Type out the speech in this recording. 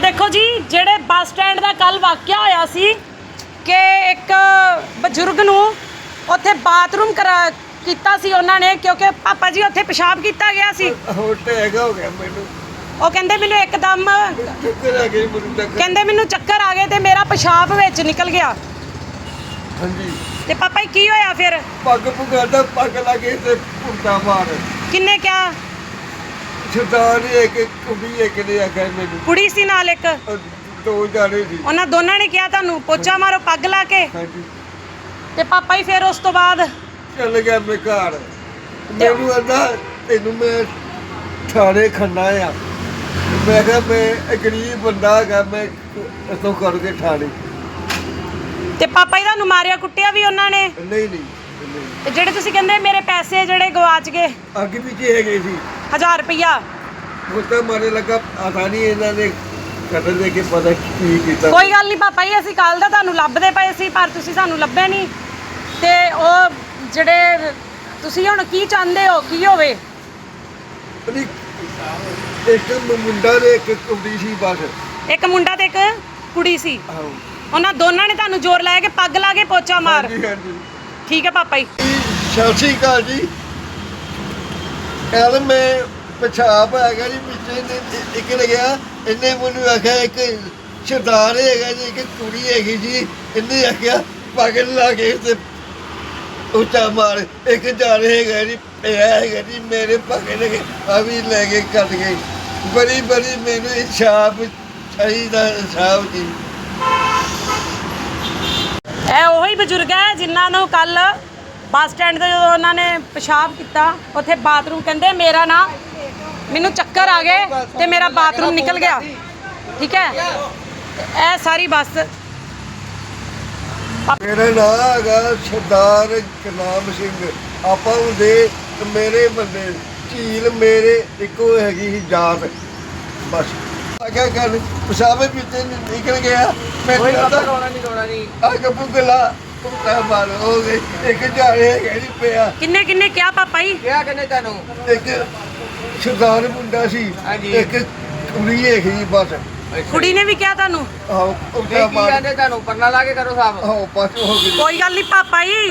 ਇਹ ਦੇਖੋ ਜੀ ਜਿਹੜੇ ਬੱਸ ਸਟੈਂਡ ਦਾ ਕੱਲ ਵਾਕਿਆ ਹੋਇਆ ਸੀ ਕਿ ਇੱਕ ਬਜ਼ੁਰਗ ਨੂੰ ਉੱਥੇ ਬਾਥਰੂਮ ਕਰਾ ਕੀਤਾ ਸੀ ਉਹਨਾਂ ਨੇ ਕਿਉਂਕਿ ਪਾਪਾ ਜੀ ਉੱਥੇ ਪਿਸ਼ਾਬ ਕੀਤਾ ਗਿਆ ਸੀ। ਹੋਰ ਟੈਗ ਹੋ ਗਿਆ ਮੈਨੂੰ। ਉਹ ਕਹਿੰਦੇ ਮੈਨੂੰ ਇੱਕਦਮ ਚੱਕਰ ਆ ਗਈ ਮੈਨੂੰ ਤੱਕ ਕਹਿੰਦੇ ਮੈਨੂੰ ਚੱਕਰ ਆ ਗਏ ਤੇ ਮੇਰਾ ਪਿਸ਼ਾਬ ਵਿੱਚ ਨਿਕਲ ਗਿਆ। ਹਾਂਜੀ। ਤੇ ਪਾਪਾ ਜੀ ਕੀ ਹੋਇਆ ਫਿਰ? ਪੱਗ ਪੁਗਾਦਾ ਪੱਗ ਲਾਗੇ ਤੇ ਪੁੱਟਾ ਮਾਰ। ਕਿੰਨੇ ਕਿਹਾ ਸਰਦਾਰ ਨੇ ਇੱਕ ਕੁੜੀ ਇੱਕ ਨੇ ਆਖਿਆ ਮੈਨੂੰ। ਕੁੜੀ ਸੀ ਨਾਲ ਇੱਕ? ਦੋ ਜਾਣੇ ਸੀ। ਉਹਨਾਂ ਦੋਨਾਂ ਨੇ ਕਿਹਾ ਤੁਹਾਨੂੰ ਪੋਚਾ ਮਾਰੋ ਪੱਗ ਲਾ ਕੇ। ਹਾਂਜੀ। ਤੇ ਪਾਪਾ ਜੀ ਫਿਰ ਉਸ ਤੋਂ ਬਾਅਦ? ਚੱਲ ਗਿਆ ਮੈਂ ਘਰ। ਮੈਨੂੰ ਆਂਦਾ ਤੈਨੂੰ ਮੈਂ ਥਾਣੇ ਖੰਨਾ ਆ। ਮੈਂ ਕਿਹਾ ਮੈਂ ਇੱਕ ਗਰੀਬ ਬੰਦਾ ਹੈਗਾ ਮੈਂ ਇਥੋਂ ਕਰਕੇ ਥਾਣੇ। ਤੇ ਪਾਪਾ ਜੀ ਤੁਹਾਨੂੰ ਮਾਰਿਆ ਕੁੱਟਿਆ ਵੀ ਉਹਨਾਂ ਨੇ? ਨਹੀਂ ਨਹੀਂ ਨਹੀਂ। ਤੇ ਜਿਹੜੇ ਤੁਸੀਂ ਕਹਿੰਦੇ ਮੇਰੇ ਪੈਸੇ ਜਿਹੜੇ ਗਵਾਚ ਗਏ। ਅੱਗੇ ਪਿੱਛੇ ਹੈਗੇ ਸੀ। 1000 ਰੁਪਇਆ ਮੁੱਤਾ ਮਾਰੇ ਲੱਗਾ ਨਹੀਂ ਇਹਨਾਂ ਨੇ ਕਦਰ ਦੇ ਕੇ ਪਤਾ ਕੀ ਕੀਤਾ। ਕੋਈ ਗੱਲ ਨਹੀਂ ਪਾਪਾ ਜੀ ਅਸੀਂ ਕੱਲ ਦਾ ਤੁਹਾਨੂੰ ਲੱਭਦੇ ਪਏ ਸੀ ਪਰ ਤੁਸੀਂ ਸਾਨੂੰ ਲੱਭੇ ਨਹੀਂ ਤੇ ਉਹ ਜਿਹੜੇ ਤੁਸੀਂ ਹੁਣ ਕੀ ਚਾਹੁੰਦੇ ਹੋ ਕੀ ਹੋਵੇ? ਇੱਕ ਮੁੰਡਾ ਨੇ ਇੱਕ ਕੁੜੀ ਸੀ ਬਸ। ਇੱਕ ਮੁੰਡਾ ਤੇ ਇੱਕ ਕੁੜੀ ਸੀ। ਆਹੋ। ਉਹਨਾਂ ਦੋਨਾਂ ਨੇ ਤੁਹਾਨੂੰ ਜ਼ੋਰ ਲਾਇਆ ਕਿ ਪੱਗ ਲਾ ਕੇ ਪੋਚਾ ਮਾਰ। ਹਾਂਜੀ ਹਾਂਜੀ। ਠੀਕ ਹੈ ਪਾਪਾ ਜੀ। ਸਤਿ ਸ਼੍ਰੀ ਅਕਾਲ ਜੀ। ਕੱਲ ਮੈਂ ਪਿਸ਼ਾਬ ਹੈਗਾ ਜੀ ਪਿੱਛੇ ਨੇ ਇੱਕ ਲੱਗਿਆ ਇਹਨੇ ਮੈਨੂੰ ਆਖਿਆ, ਇੱਕ ਸਰਦਾਰ ਹੈਗਾ ਜੀ, ਇੱਕ ਕੁੜੀ ਹੈਗੀ ਜੀ, ਇਹਨੇ ਆਖਿਆ, ਪਾਗਲ ਲਾ ਕੇ ਤੇ ਉੱਚਾ ਮਾਰ, ਇੱਕ ਜਾਣ ਹੈਗਾ ਜੀ, ਪਿਆ ਹੈਗਾ ਜੀ, ਮੇਰੇ ਪਾਗਲ ਨੇ ਆ ਵੀ ਲੈ ਕੇ ਕੱਟ ਗਏ ਬੜੀ ਬੜੀ ਮੈਨੂੰ ਇਨਸਾਫ ਚਾਹੀਦਾ, ਇਨਸਾਫ ਜੀ। ਇਹ ਉਹੀ ਬਜ਼ੁਰਗ ਹੈ ਜਿਨ੍ਹਾਂ ਨੂੰ ਕੱਲ ਬੱਸ ਸਟੈਂਡ ਤੇ ਜਦੋਂ ਉਹਨਾਂ ਨੇ ਪਿਸ਼ਾਬ ਕੀਤਾ ਉੱਥੇ ਬਾਥਰੂਮ ਕਹਿੰਦੇ ਮੇਰਾ ਨਾ ਮੈਨੂੰ ਚੱਕਰ ਆ ਗਏ ਤੇ ਮੇਰਾ ਬਾਥਰੂਮ ਨਿਕਲ ਗਿਆ। ਠੀਕ ਹੈ? ਇਹ ਸਾਰੀ ਬੱਸ। ਮੇਰਾ ਨਾਮ ਹੈਗਾ ਸਰਦਾਰ ਕਨਾਮ ਸਿੰਘ। ਆਪਾਂ ਹੁੰਦੇ ਮੇਰੇ ਬੰਦੇ ਝੀਲ ਮੇਰੇ ਇੱਕੋ ਹੈਗੀ ਸੀ ਜਾਤ। ਬਸ। ਆਗਾ ਗੱਲ ਪਸਾਬੇ ਪਿੱਤੇ ਨਿਕਲ ਗਿਆ। ਮੈਂ ਕੋਈ ਰੋਣਾ ਨਹੀਂ ਰੋਣਾ ਨਹੀਂ ਆ ਕਪੂ ਗਲਾ ਪੁੱਤਾ ਮਾਰ ਹੋ ਗਈ। ਇੱਕ ਜਾੜੇ ਹੈਗਾ ਜੀ ਪਿਆ। ਕਿੰਨੇ ਕਿੰਨੇ ਕਿਹਾ ਪਾਪਾ ਜੀ? ਕਿਹਾ ਕਹਿੰਦੇ ਤੁਹਾਨੂੰ? ਇੱਕ ਸਰਦਾਰ ਮੁੰਡਾ ਸੀ। ਹਾਂਜੀ। ਇੱਕ ਕੁੜੀ ਹੈਗੀ ਸੀ ਬਸ। ਕੁੜੀ ਨੇ ਵੀ ਕਿਹਾ ਤੁਹਾਨੂੰ? ਆਹੋ ਨਹੀਂ ਪੁੱਤਾ ਕੀ ਮਾਰ ਕਹਿੰਦੇ ਤੁਹਾਨੂੰ? ਪਰਨਾ ਲਾ ਕੇ ਕਰੋ ਸਾਹਿਬ ਆਹੋ ਬਸ ਹੋ ਗਈ। ਕੋਈ ਗੱਲ ਨਹੀਂ ਪਾਪਾ ਜੀ।